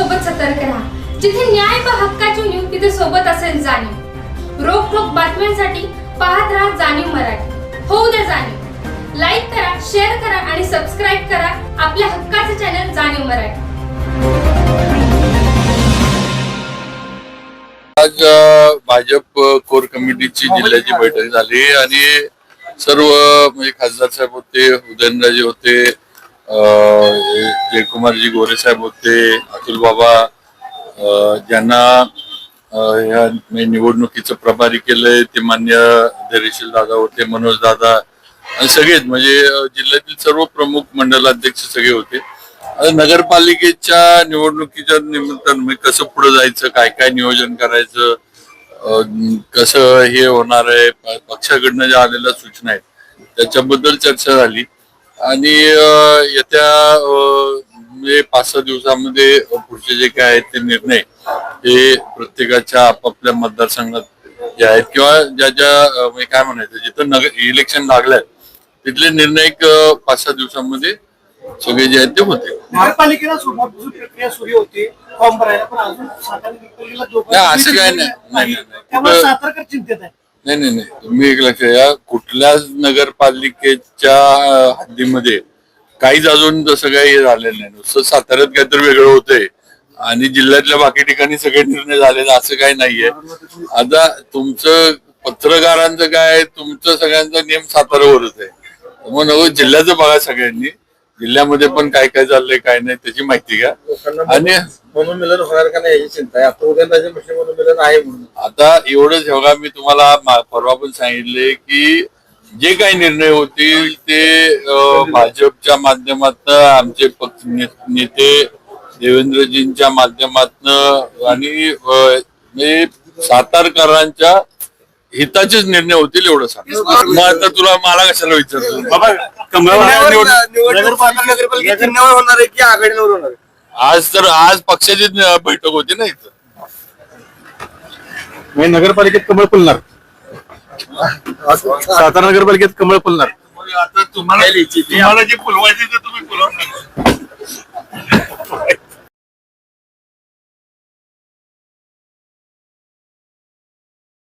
सोबत सतर्क राहा. जिथे न्याय व हक्काची न्यूज तिथे सोबत असेल जाणीव. रोख ठोक बातम्यांसाठी पाहत राहा जाणीव मराठी. होऊ द्या जाणीव. लाईक करा शेअर करा आणि सबस्क्राईब करा आपल्या हक्काचे चॅनल जाणीव मराठी. आज भाजप कोर कमिटीची जिल्ह्याची बैठक झाली आणि सर्व म्हणजे खासदार साहेब होते उदयनराजे होते जयकुमारजी गोरे साहेब होते अतुल बाबा ज्यांना ह्या या निवडणुकीचं प्रभारी केलंय ते मान्य धैर्यशील दादा होते मनोज दादा सगळेच म्हणजे जिल्ह्यातील सर्व प्रमुख मंडलाध्यक्ष सगळे होते. नगरपालिकेच्या निवडणुकीच्या निमित्तानं म्हणजे कसं पुढे जायचं काय काय नियोजन करायचं कसं हे होणार आहे पक्षाकडनं ज्या आलेल्या सूचना आहेत त्याच्याबद्दल चर्चा झाली. आणि येत्या म्हणजे पाच सहा दिवसामध्ये पुढचे जे काय आहेत ते निर्णय हे प्रत्येकाच्या आपापल्या मतदारसंघात जे आहेत किंवा ज्या ज्या म्हणजे काय म्हणायचं जिथं नगर इलेक्शन लागलंय तिथले निर्णय पाच सहा दिवसामध्ये सगळे जे आहेत ते होते महापालिकेला सुरुवातीची प्रक्रिया सुरू होती फॉर्म भरायला पण अजून सातारा निवडणुकीला जोपर्यंत नाही, असं काय नाही. चिंतेत आहे नाही नाही नाही. तुम्ही एक लक्ष द्या. कुठल्याच नगरपालिकेच्या हद्दीमध्ये काहीच अजून तसं काही झालेलं नाही. नुसतं साताऱ्यात काहीतरी वेगळं होतंय. आणि जिल्ह्यातल्या बाकी ठिकाणी सगळे निर्णय झालेले असं काही नाहीये. आता तुमचं पत्रकारांचं काय तुमचं सगळ्यांचा नियम साताऱ्यावरच आहे. मग नको जिल्ह्याचं बघा सगळ्यांनी. जिल्ह्यामध्ये पण काय काय चाललंय काय नाही त्याची माहिती घ्या. आणि मनोमिलन होणार का नाही याची चिंता आहे. आता उदयनराजे मुश्रीफ मनोमिलन आहे म्हणून. आता एवढंच बघा मी तुम्हाला परवा पण सांगितले की जे काही निर्णय होतील ते भाजपच्या माध्यमातून आमचे पक्ष ने- नेते देवेंद्रजींच्या माध्यमातून आणि सातारकरांच्या हिताचेच निर्णय होतील एवढं सांग. मग आता तुला मला कशाला विचारतो बाबा नगरपालिका चिन्हावर होणार आहे की आघाडीवर होणार आहे? आज तर आज पक्षाची बैठक होती ना इथं. म्हणजे नगरपालिकेत कमळ फुलणार. सातारा नगरपालिकेत कमळ फुलणार. आता तुम्हाला तुम्हाला जे फुलवायचे ते